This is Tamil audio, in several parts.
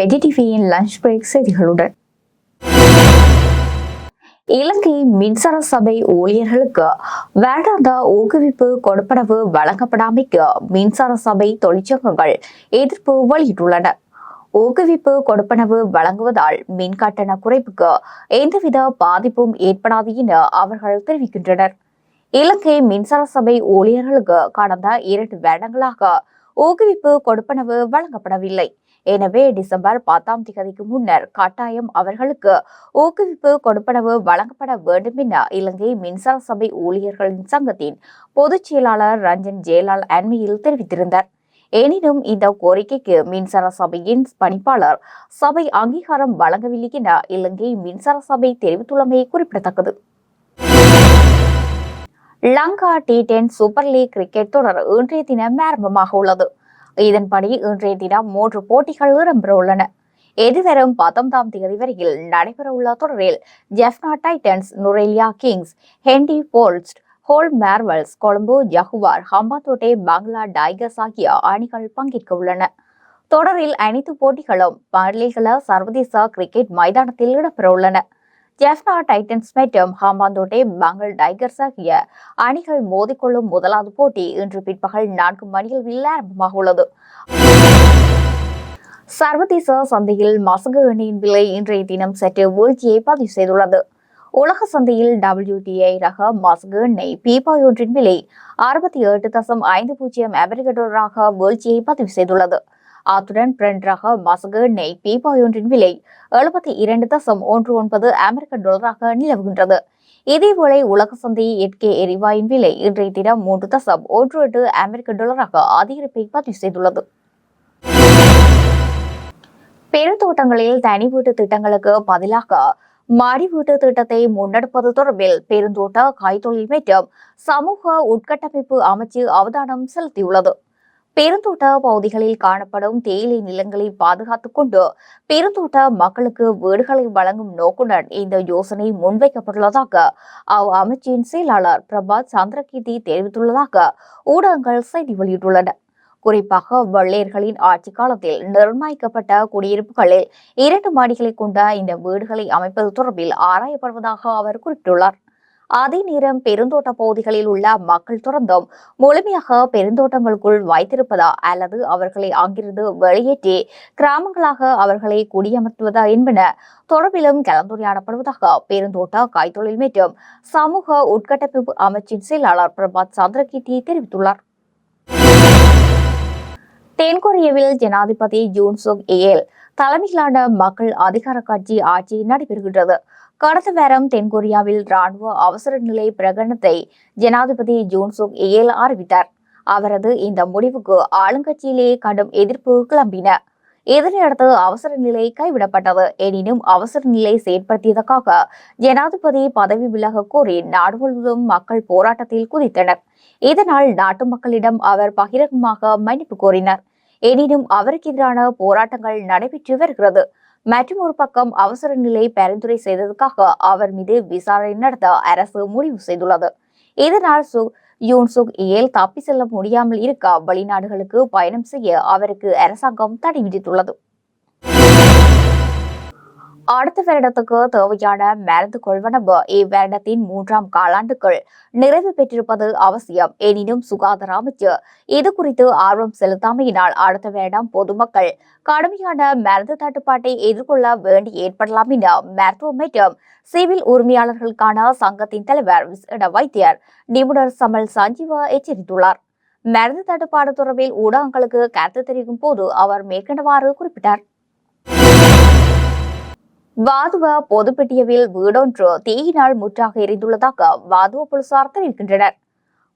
எடிடிவியின் லஞ்ச் பிரேக் செய்திகளுடன் இலங்கை மின்சார சபை ஊழியர்களுக்கு வேண்டாத ஊக்குவிப்பு கொடுப்பனவு வழங்கப்படாமைக்கு மின்சார சபை தொழிற்சங்கங்கள் எதிர்ப்பு வெளியிட்டுள்ளன. ஊக்குவிப்பு கொடுப்பனவு வழங்குவதால் மின் கட்டண குறைப்புக்கு எந்தவித பாதிப்பும் ஏற்படாது என அவர்கள் தெரிவிக்கின்றனர். இலங்கை மின்சார சபை ஊழியர்களுக்கு கடந்த இரண்டு வருடங்களாக ஊக்குவிப்பு கொடுப்பனவு வழங்கப்படவில்லை. எனவே டிசம்பர் பத்தாம் தேதிக்கு முன்னர் கட்டாயம் அவர்களுக்கு ஊக்குவிப்பு கொடுப்பனவு வழங்கப்பட வேண்டும் என இலங்கை மின்சார சபை ஊழியர்களின் சங்கத்தின் பொதுச் செயலாளர் ரஞ்சன் ஜெயலால் அண்மையில் தெரிவித்திருந்தார். எனினும் இந்த கோரிக்கைக்கு மின்சார சபையின் பணிப்பாளர் சபை அங்கீகாரம் வழங்கவில்லை என இலங்கை மின்சார சபை தெரிவித்துள்ளமை குறிப்பிடத்தக்கது. Lanka T ten super league cricket தொடர் இன்றைய தினம் ஆரம்பமாக உள்ளது. இதன்படி இன்றைய தினம் மூன்று போட்டிகள் இடம்பெறவுள்ளன. எதிர்வரும் பத்தொன்பதாம் தேதி வரையில் நடைபெறவுள்ள தொடரில் Jaffna Titans Nuwara Eliya Kings Kandy போல்ஸ்ட் Galle Marvels Colombo Jaguars Hambantota Bangla Tigers ஆகிய அணிகள் பங்கேற்க உள்ளன தொடரில் அனைத்து போட்டிகளும் பள்ளிகள சர்வதேச கிரிக்கெட் மைதானத்தில் இடம்பெறவுள்ளன. ஜெஃப்னா டைட்டன்ஸ் மற்றும் ஹாம்பாந்தோட்டே பெங்கால் டைகர்ஸ் ஆகிய அணிகள் மோதிக்கொள்ளும் முதலாவது போட்டி இன்று பிற்பகல் நான்கு மணியில் ஆரம்பமாக உள்ளது. சர்வதேச சந்தையில் மசகு எண்ணெயின் விலை இன்றைய தினம் சற்று வீழ்ச்சியை பதிவு செய்துள்ளது. உலக சந்தையில் டபிள்யூடிஐ ரக மசகு எண்ணெய் பீப்பாய் ஒன்றின் விலை அறுபத்தி எட்டு தசம் ஐந்து பூஜ்ஜியம் அமெரிக்க டாலராக வீழ்ச்சியை பதிவு செய்துள்ளது. அத்துடன் பிரெண்ட் ரக மசகு நெய் பீப்பாய் ஒன்றின் விலை எழுபத்தி இரண்டு தசம் ஒன்று ஒன்பது அமெரிக்க டாலராக நிலவுகின்றது. இதேவேளை உலக சந்தை எட்கே எரிவாயின் விலை இன்றைய தினம் மூன்று தசம் ஒன்று எட்டு அமெரிக்க டாலராக அதிகரிப்பை பதிவு செய்துள்ளது. பெருந்தோட்டங்களில் தனி வீட்டு திட்டங்களுக்கு பதிலாக மாடி வீட்டு திட்டத்தை முன்னெடுப்பது தொடர்பில் பெருந்தோட்ட கைத்தொழில் மற்றும் சமூக உட்கட்டமைப்பு அமைச்சு அவதானம் செலுத்தியுள்ளது. பெருந்தோட்ட பகுதிகளில் காணப்படும் தேயிலை நிலங்களை பாதுகாத்துக் கொண்டு பெருந்தோட்ட மக்களுக்கு வீடுகளை வழங்கும் நோக்குடன் இந்த யோசனை முன்வைக்கப்பட்டுள்ளதாக அவ் அமைச்சின் செயலாளர் பிரபாத் சந்திரகீர்த்தி தெரிவித்துள்ளதாக ஊடகங்கள் செய்தி வெளியிட்டுள்ளன. குறிப்பாக வெள்ளையர்களின் ஆட்சி காலத்தில் நிர்ணயிக்கப்பட்ட குடியிருப்புகளில் இரண்டு மாடிகளை கொண்ட இந்த வீடுகளை அமைப்பது தொடர்பில் ஆராயப்படுவதாக அவர் குறிப்பிட்டுள்ளார். அதே நேரம் பெருந்தோட்ட பகுதிகளில் உள்ள மக்கள் தொடர்ந்தும் முழுமையாக பெருந்தோட்டங்களுக்குள் வைத்திருப்பதா அல்லது அவர்களை அங்கிருந்து வெளியேற்றி கிராமங்களாக அவர்களை குடியமர்த்துவதா என்பன தொடர்பிலும் கலந்துரையாடப்படுவதாக பெருந்தோட்ட கைத்தொழில் மற்றும் சமூக உட்கட்டமைப்பு அமைச்சின் செயலாளர் பிரபாத் சந்திரகீர்த்தி தெரிவித்துள்ளார். தென்கொரியாவில் ஜனாதிபதி ஜூன் சுக் ஏல் தலைமையிலான மக்கள் அதிகார கட்சி ஆட்சி நடைபெறுகின்றது. கடந்த வாரம் தென்கொரியாவில் ராணுவ அவசர நிலை பிரகடனத்தை ஜனாதிபதி ஜூன் சுக் ஏல் அறிவித்தார். அவரது இந்த முடிவுக்கு ஆளுங்கட்சியிலேயே கடும் எதிர்ப்பு கிளம்பின. இதனையடுத்து அவசர நிலை கைவிடப்பட்டது. எனினும் அவசர நிலை செயற்படுத்தியதற்காக ஜனாதிபதி பதவி விலக கோரி நாடு முழுவதும் மக்கள் போராட்டத்தில் குதித்தனர். இதனால் நாட்டு மக்களிடம் அவர் பகிரங்கமாக மன்னிப்பு கோரினார். எனினும் அவருக்கு எதிரான போராட்டங்கள் நடைபெற்று வருகிறது. மற்றும் ஒரு பக்கம் அவசர நிலை பரிந்துரை செய்ததற்காக அவர் மீது விசாரணை நடத்த அரசு முடிவு செய்துள்ளது. இதனால் சு யூன்சுக் ஏல் தப்பி செல்ல முடியாமல் இருக்க வெளிநாடுகளுக்கு பயணம் செய்ய அவருக்கு அரசாங்கம் தடை விதித்துள்ளது. அடுத்த வருடத்துக்கு தேவையான மருந்து கொள்வனவு இவ்வருடத்தின் மூன்றாம் காலாண்டுக்குள் நிறைவு பெற்றிருப்பது அவசியம். எனினும் சுகாதார அமைச்சர் இது குறித்து ஆர்வம் செலுத்தாமையினால் அடுத்த வருடம் பொதுமக்கள் கடுமையான மருந்து தட்டுப்பாட்டை எதிர்கொள்ள வேண்டி ஏற்படலாம் என மருத்துவ மற்றும் சிவில் உரிமையாளர்களுக்கான சங்கத்தின் தலைவர் விசேட வைத்தியர் நிபுணர் சமல் சஞ்சீவா எச்சரித்துள்ளார். மருந்து தட்டுப்பாடு தொடர்பில் ஊடகங்களுக்கு கருத்து தெரிவிக்கும் போது அவர் மேற்கண்டவாறு குறிப்பிட்டார். வாதுவ பொதுப்பெட்டியவில் வீடொன்று தீயினால் முற்றாக எரிந்துள்ளதாக வாதுவ போலீசார் தெரிவிக்கின்றனர்.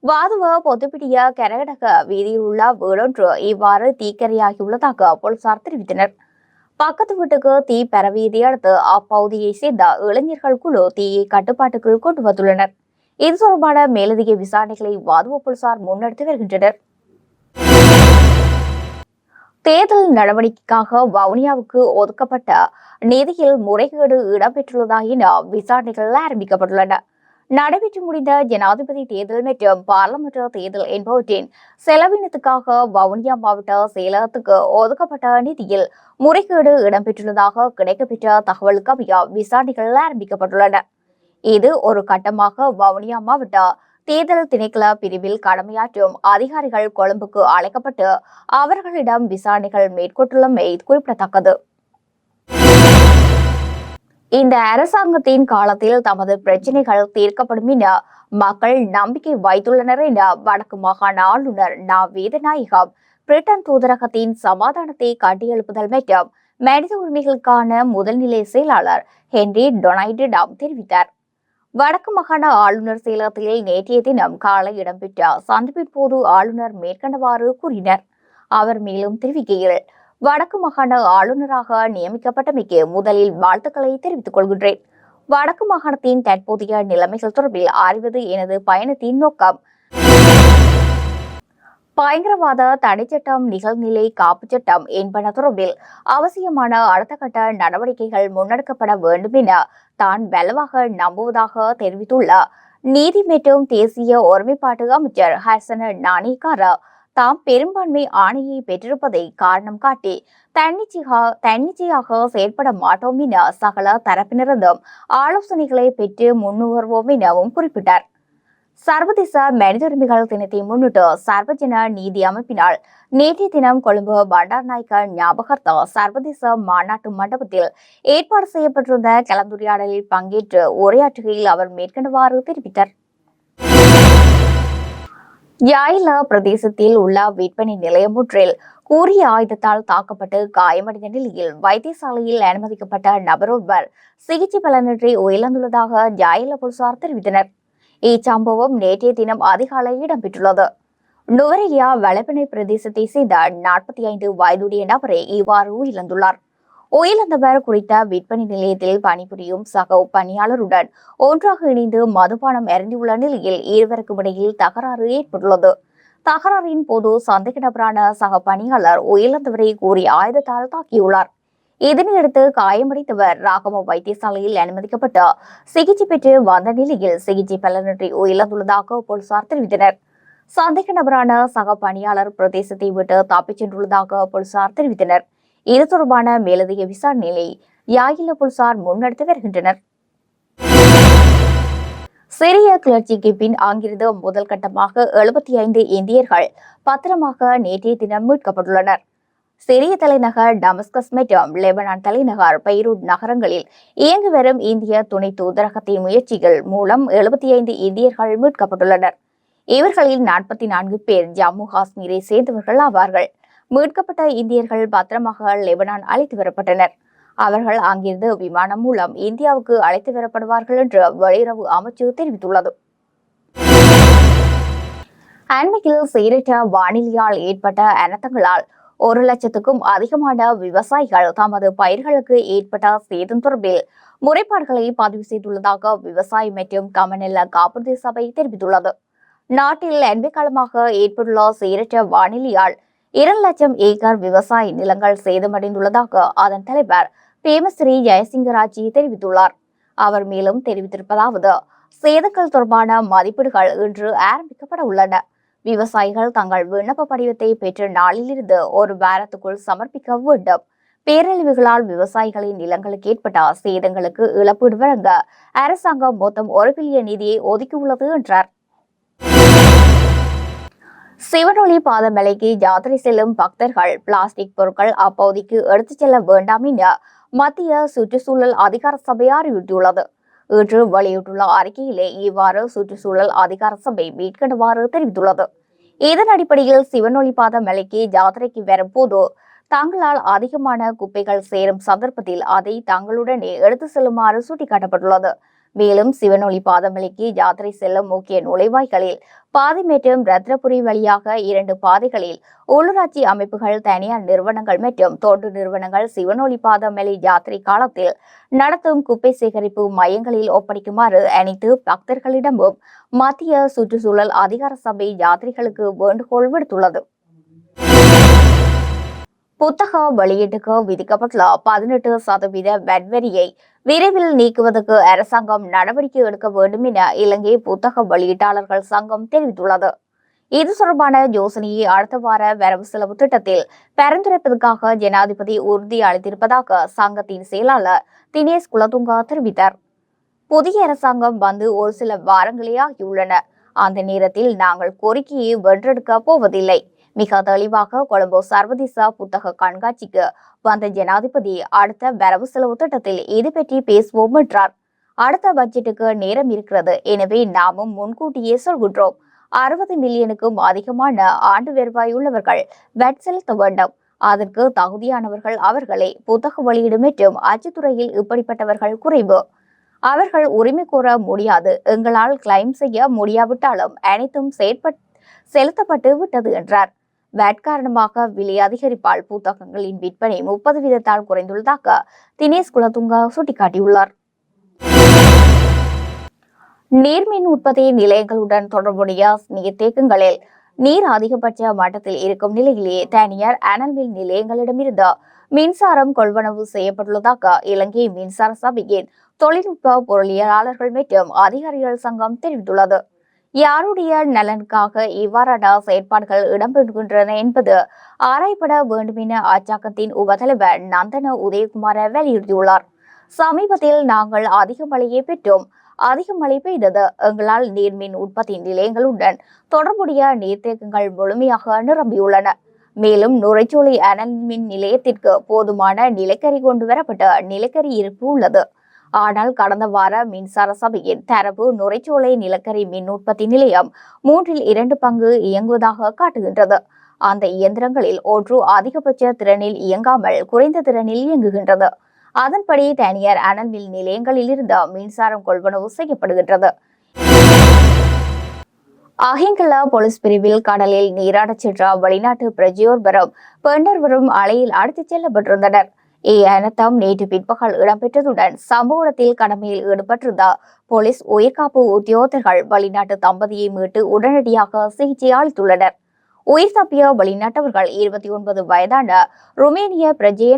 வாதுவ பொதுப்பிடிய கரகடக வீதியில் உள்ள வீடொன்று இவ்வாறு தீக்கரையாகியுள்ளதாக போலீசார் தெரிவித்தனர். பக்கத்து வீட்டுக்கு தீ பரவியதை அடுத்து அப்பகுதியை சேர்ந்த இளைஞர்கள் குழு தீயை கட்டுப்பாட்டுக்குள் கொண்டு வந்துள்ளனர். இது தொடர்பான மேலதிக விசாரணைகளை வாதுவ போலீசார் முன்னெடுத்து வருகின்றனர். தேர்தல் நடவடிக்கைக்காக வவுனியாவுக்கு ஒதுக்கப்பட்ட நிதியில் முறைகேடு இடம்பெற்றுள்ளதா என விசாரணைகள் ஆரம்பிக்கப்பட்டுள்ளன. நடைபெற்று முடிந்த ஜனாதிபதி தேர்தல் மற்றும் பாராளுமன்ற தேர்தல் என்பவற்றின் செலவினத்துக்காக வவுனியா மாவட்ட செயலகத்துக்கு ஒதுக்கப்பட்ட நிதியில் முறைகேடு இடம்பெற்றுள்ளதாக கிடைக்கப்பெற்ற தகவலுக்கு அமைய விசாரணைகள் ஆரம்பிக்கப்பட்டுள்ளன. இது ஒரு கட்டமாக வவுனியா மாவட்ட தேர்தல் திணைக்கள பிரிவில் கடமையாற்றும் அதிகாரிகள் கொழும்புக்கு அழைக்கப்பட்டு அவர்களிடம் விசாரணைகள் மேற்கொண்டுள்ளமை குறிப்பிடத்தக்கது. இந்த அரசாங்கத்தின் காலத்தில் தமது பிரச்சினைகள் தீர்க்கப்படும் என மக்கள் நம்பிக்கை வைத்துள்ளனர் என வடக்கு மாகாண ஆளுநர் நா வேதநாயகம் பிரிட்டன் தூதரகத்தின் சமாதானத்தை கட்டியெழுப்புதல் மற்றும் மனித உரிமைகளுக்கான முதல்நிலை செயலாளர் ஹென்ரி டொனால்டு டாம் தெரிவித்தார். வடக்கு மாகாண ஆளுநர் செயலகத்தில் நேற்றைய தினம் காலை இடம்பெற்ற சந்திப்பின் போது ஆளுநர் மேற்கண்டவாறு கூறினர். அவர் மேலும் தெரிவிக்கையில் வடக்கு மாகாண ஆளுநராக நியமிக்கப்பட்டமைக்கு முதலில் வாழ்த்துக்களை தெரிவித்துக் கொள்கின்றேன். வடக்கு மாகாணத்தின் தற்போதைய நிலைமைகள் தொடர்பில் அறிவது எனது பயணத்தின் நோக்கம். பயங்கரவாத தடைச்சட்டம் நிகழ்நிலை காப்பு சட்டம் என்பன தொடர்பில் அவசியமான அடுத்த கட்ட நடவடிக்கைகள் முன்னெடுக்கப்பட வேண்டும் என தான் வலுவாக நம்புவதாக தெரிவித்துள்ள நீதி மற்றும் தேசிய ஒருமைப்பாட்டு அமைச்சர் ஹர்சன நாணிகாரா தாம் பெரும்பான்மை ஆணையை பெற்றிருப்பதை காரணம் காட்டி தன்னிச்சையாக தன்னிச்சையாக செயல்பட மாட்டோம் என சகல தரப்பினரிடம் ஆலோசனைகளை பெற்று முன்னுகர்வோம் எனவும் குறிப்பிட்டார். சர்வதேச மனித உரிமைகள் தினத்தை முன்னிட்டு சர்வஜன நீதி அமைப்பினால் நேற்றைய தினம் கொழும்பு பண்டார்நாயக்க ஞாபகார்த்த சர்வதேச மாநாட்டு மண்டபத்தில் ஏற்பாடு செய்யப்பட்டிருந்த கலந்துரையாடலில் பங்கேற்று உரையாற்றுகையில் அவர் மேற்கண்டவாறு தெரிவித்தார். யாயில பிரதேசத்தில் உள்ள விற்பனை நிலையம் ஒன்றில் கூறிய ஆயுதத்தால் தாக்கப்பட்டு காயமடைந்த நிலையில் வைத்தியசாலையில் அனுமதிக்கப்பட்ட நபரொருவர் சிகிச்சை பலனின்றி உயிரிழந்துள்ளதாக ஜாயில போலீசார் தெரிவித்தனர். இச்சம்பவம் நேற்றைய தினம் அதிகாலை இடம்பெற்றுள்ளது. நுவரையா வளப்பினை பிரதேசத்தை சேர்ந்த நாற்பத்தி ஐந்து வயதுடைய நபரே இவ்வாறு உயிரிழந்துள்ளார். உயிரிழந்தவர் குறித்த விற்பனை நிலையத்தில் பணிபுரியும் சக பணியாளருடன் ஒன்றாக இணைந்து மதுபானம் இறங்கியுள்ள நிலையில் இருவருக்கும் இடையில் தகராறு ஏற்பட்டுள்ளது. தகராறின் போது சந்தேக நபரான சக பணியாளர் உயிரிழந்தவரை கூறி ஆயுதத்தால் தாக்கியுள்ளார். இதனையடுத்து காயமடைந்தவர் ராகம வைத்தியசாலையில் அனுமதிக்கப்பட்டு சிகிச்சை பெற்று வந்த நிலையில் சிகிச்சை பலனின்றி உயிரிழந்துள்ளதாக போலீசார் தெரிவித்தனர். சந்தேக நபரான சக பணியாளர் பிரதேசத்தை விட்டு தப்பிச் சென்றுள்ளதாக போலீசார் தெரிவித்தனர். இது தொடர்பான மேலதிக விசாரணையை யாயில போலீசார் முன்னெடுத்து வருகின்றனர். சிறிய கிளர்ச்சிக்கு பின் அங்கிருந்து முதல் கட்டமாக எழுபத்தி ஐந்து இந்தியர்கள் பத்திரமாக நேற்றைய தினம் மீட்கப்பட்டுள்ளனர். சிறிய தலைநகர் டமஸ்கஸ் மற்றும் லெபனான் தலைநகர் பைரூட் நகரங்களில் இயங்கி வரும் இந்திய துணை தூதரகத்தின் முயற்சிகள் மூலம் எழுபத்தி ஐந்து இந்தியர்கள் மீட்கப்பட்டுள்ளனர். இவர்களில் நாற்பத்தி நான்கு பேர் ஜம்மு காஷ்மீரை சேர்ந்தவர்கள் ஆவார்கள். மீட்கப்பட்ட இந்தியர்கள் பத்திரமாக லெபனான் அழைத்து வரப்பட்டனர். அவர்கள் அங்கிருந்து விமானம் மூலம் இந்தியாவுக்கு அழைத்து வரப்படுவார்கள் என்று வெளியுறவு அமைச்சு தெரிவித்துள்ளது. அண்மையில் சீரற்ற வானிலையால் ஏற்பட்ட அனர்த்தங்களால் ஒரு லட்சத்துக்கும் அதிகமான விவசாயிகள் தமது பயிர்களுக்கு ஏற்பட்ட சேதம் தொடர்பில் முறைப்பாடுகளை பதிவு செய்துள்ளதாக விவசாய மற்றும் கமநல காப்பீடு சபை தெரிவித்துள்ளது. நாட்டில் அண்மை காலமாக ஏற்பட்டுள்ள சீரற்ற வானிலையால் இரண்டு லட்சம் ஏக்கர் விவசாய நிலங்கள் சேதமடைந்துள்ளதாக அதன் தலைவர் பேமஸ்ரீ ஜெயசிங்கராஜி தெரிவித்துள்ளார். அவர் மேலும் தெரிவித்திருப்பதாவது சேதங்கள் தொடர்பான மதிப்பீடுகள் இன்று ஆரம்பிக்கப்பட உள்ளன. விவசாயிகள் தங்கள் விண்ணப்ப படிவத்தை பெற்ற நாளிலிருந்து ஒரு வாரத்துக்குள் சமர்ப்பிக்க வேண்டும். பேரழிவுகளால் விவசாயிகளின் நிலங்களுக்கு ஏற்பட்ட சேதங்களுக்கு இழப்பீடு வழங்க அரசாங்கம் மொத்தம் ஒரு பில்லியன் நிதியை ஒதுக்கியுள்ளது என்றார். சிவனொளி பாதமலைக்கு யாத்திரை செல்லும் பக்தர்கள் பிளாஸ்டிக் பொருட்கள் அப்பகுதிக்கு எடுத்துச் செல்ல வேண்டாம் என மத்திய சுற்றுச்சூழல் அதிகார சபை அறிவுறுத்தியுள்ளது. இன்று வெளியிட்டுள்ள அறிக்கையிலே இவ்வாறு சுற்றுச்சூழல் அதிகார சபை மேற்கண்டவாறு தெரிவித்துள்ளது. இதன் அடிப்படையில் சிவனொளிபாத மலைக்கு யாத்திரைக்கு வரும்போது தாங்களால் அதிகமான குப்பைகள் சேரும் சந்தர்ப்பத்தில் அதை தங்களுடனே எடுத்து செல்லுமாறு சுட்டிக்காட்டப்பட்டுள்ளது. மேலும் சிவனொளி பாதமலைக்கு யாத்திரை செல்லும் முக்கிய நுழைவாய்களில் பாதை மற்றும் ரத்னபுரி வழியாக இரண்டு பாதைகளில் உள்ளூராட்சி அமைப்புகள் தனியார் நிறுவனங்கள் மற்றும் தொண்டு நிறுவனங்கள் சிவனொளி பாதமலை யாத்திரை காலத்தில் நடத்தும் குப்பை சேகரிப்பு மையங்களில் ஒப்படைக்குமாறு அனைத்து பக்தர்களிடமும் மத்திய சுற்றுச்சூழல் அதிகார சபை யாத்திரைகளுக்கு வேண்டுகோள் விடுத்துள்ளது. புத்தக வெளியீட்டுக்கு விதிக்கப்பட்டுள்ள பதினெட்டு சதவீத வட் வரியை விரைவில் நீக்குவதற்கு அரசாங்கம் நடவடிக்கை எடுக்க வேண்டும் என இலங்கை புத்தக வெளியீட்டாளர்கள் சங்கம் தெரிவித்துள்ளது. இது தொடர்பான யோசனையை அடுத்த வார வரவு செலவு திட்டத்தில் பரிந்துரைப்பதற்காக ஜனாதிபதி உறுதி அளித்திருப்பதாக சங்கத்தின் செயலாளர் தினேஷ் குலதுங்கா தெரிவித்தார். புதிய அரசாங்கம் வந்து ஒரு சில வாரங்களே ஆகியுள்ளன. அந்த நேரத்தில் நாங்கள் கோரிக்கையை வென்றெடுக்க போவதில்லை. மிக தெளிவாக கொழும்பு சர்வதேச புத்தக கண்காட்சிக்கு வந்த ஜனாதிபதி அடுத்த வரவு செலவு திட்டத்தில் இது பற்றி பேசுவோம் என்றார். அடுத்த பட்ஜெட்டுக்கு நேரம் இருக்கிறது. எனவே நாமும் முன்கூட்டியே சொல்கின்றோம். அறுபது மில்லியனுக்கும் அதிகமான ஆண்டு வருவாய் உள்ளவர்கள் வெட் செலுத்த வேண்டும். அதற்கு தகுதியானவர்கள் அவர்களை புத்தக வெளியீடு மற்றும் அச்சுத்துறையில் இப்படிப்பட்டவர்கள் குறைவு. அவர்கள் உரிமை கோர முடியாது. எங்களால் கிளைம் செய்ய முடியாவிட்டாலும் அனைத்தும் செயற்பட் செலுத்தப்பட்டு விட்டது என்றார். வேட் காரணமாக விலை அதிகரிப்பால் புத்தகங்களின் விற்பனை முப்பது வீதத்தால் குறைந்துள்ளதாக தினேஷ் குலதுங்கா சுட்டிக்காட்டியுள்ளார். நீர்மின் உற்பத்தி நிலையங்களுடன் தொடர்புடைய நீர்த்தேக்கங்களில் நீர் அதிகபட்ச மட்டத்தில் இருக்கும் நிலையிலேயே தனியார் அனல் மின் நிலையங்களிடமிருந்து மின்சாரம் கொள்வனவு செய்யப்பட்டுள்ளதாக இலங்கை மின்சார சபையின் தொழில்நுட்ப பொருளியலாளர்கள் மற்றும் அதிகாரிகள் சங்கம் தெரிவித்துள்ளது. யாருடைய நலனுக்காக இவ்வாறான செயற்பாடுகள் இடம்பெறுகின்றன என்பது ஆராயப்பட வேண்டும் என அச்சங்கத்தின் உபதலைவர் நந்தன உதயகுமார வலியுறுத்தியுள்ளார். சமீபத்தில் நாங்கள் அதிக மழையை பெற்றோம். அதிக மழை பெய்தது எங்களால் நீர்மின் உற்பத்தி நிலையங்களுடன் தொடர்புடைய நீர்த்தேக்கங்கள் முழுமையாக நிரம்பியுள்ளன. மேலும் நுரைச்சோலை அனல் மின் நிலையத்திற்கு போதுமான நிலக்கரி கொண்டு வரப்பட்ட நிலக்கரி இருப்பு உள்ளது. ஆனால் கடந்த வார மின்சார சபையின் தரவு நுரைச்சோலை நிலக்கரி மின் உற்பத்தி நிலையம் மூன்றில் இரண்டு பங்கு இயங்குவதாக காட்டுகின்றது. அந்த இயந்திரங்களில் ஒன்று அதிகபட்ச திறனில் இயங்காமல் குறைந்த திறனில் இயங்குகின்றது. அதன்படி தனியார் அனல் மின் நிலையங்களில் இருந்து மின்சாரம் கொள்வனவு செய்யப்படுகின்றது. அஹிங்கலா போலீஸ் பிரிவில் கடலில் நீராடச் சென்ற வெளிநாட்டு பிரஜையோர்வரும் பெண்டர்வரும் அலையில் அடித்துச் செல்லப்பட்டிருந்தனர். இவ்வனத்தம் நேற்று பிற்பகல் இடம்பெற்றதுடன் சம்பவத்தில் கடமையில் ஈடுபட்டிருந்த போலீஸ் உயிர்காப்பு உத்தியோகர்கள் வெளிநாட்டு தம்பதியை மீட்டு உடனடியாக சிகிச்சை அளித்துள்ளனர். உயிர் தப்பிய வெளிநாட்டவர்கள் இருபத்தி ஒன்பது வயதான ருமேனிய பிரஜை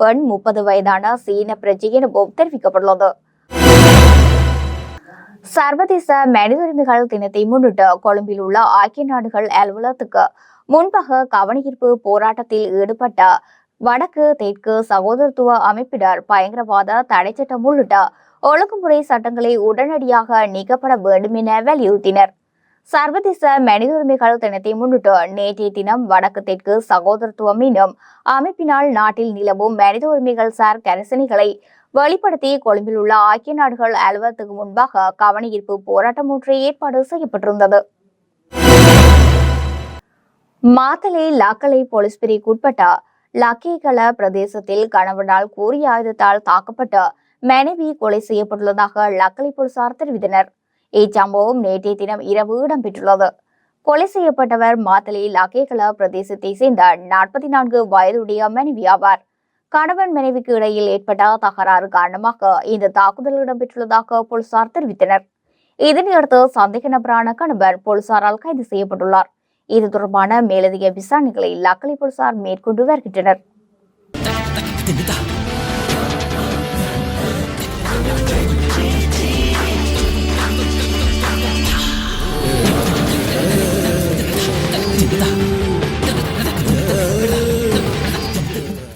பெண் முப்பது வயதான சீன பிரஜை தெரிவிக்கப்பட்டுள்ளது. சர்வதேச மனித உரிமைகள் தினத்தை முன்னிட்டு கொழும்பில் உள்ள ஐக்கிய நாடுகள் அலுவலகத்துக்கு முன்பாக கவனஈர்ப்பு போராட்டத்தில் ஈடுபட்ட வடக்கு தெற்கு சகோதரத்துவ அமைப்பினர் பயங்கரவாத தடை சட்டம் உள்ளிட்ட ஒழுங்குமுறை சட்டங்களை உடனடியாக நீக்கப்பட வேண்டும் என வலியுறுத்தினர். சர்வதேச மனித உரிமைகள் தினத்தை முன்னிட்டு நேற்றைய தினம் வடக்கு தெற்கு சகோதரத்துவம் எனும் அமைப்பினால் நாட்டில் நிலவும் மனித உரிமைகள் சார் கரிசனைகளை வெளிப்படுத்தி கொழும்பில் உள்ள ஐக்கிய நாடுகள் அலுவலகத்துக்கு முன்பாக கவனஈர்ப்பு போராட்டம் ஒன்று ஏற்பாடு செய்யப்பட்டிருந்தது. மாத்தலை லாக்கலை போலீஸ் பிரிவுக்குட்பட்ட லக்கேகல பிரதேசத்தில் கணவனால் கூறிய ஆயுதத்தால் தாக்கப்பட்டு மனைவி கொலை செய்யப்பட்டுள்ளதாக லக்கலை போலீசார் தெரிவித்தனர். இச்சம்பவம் நேற்றைய தினம் இரவு இடம்பெற்றுள்ளது. கொலை செய்யப்பட்டவர் மாத்தலை லக்கேகல பிரதேசத்தை சேர்ந்த நாற்பத்தி நான்கு வயதுடைய மனைவி ஆவார். கணவன் மனைவிக்கு இடையில் ஏற்பட்ட தகராறு காரணமாக இந்த தாக்குதல் இடம்பெற்றுள்ளதாக போலீசார் தெரிவித்தனர். இதனையடுத்து சந்தேக நபரான கணவர் போலீசாரால் கைது செய்யப்பட்டுள்ளார். இது தொடர்பான மேலதிக விசாரணைகளை லக்கலி போலீசார் மேற்கொண்டு வருகின்றனர்.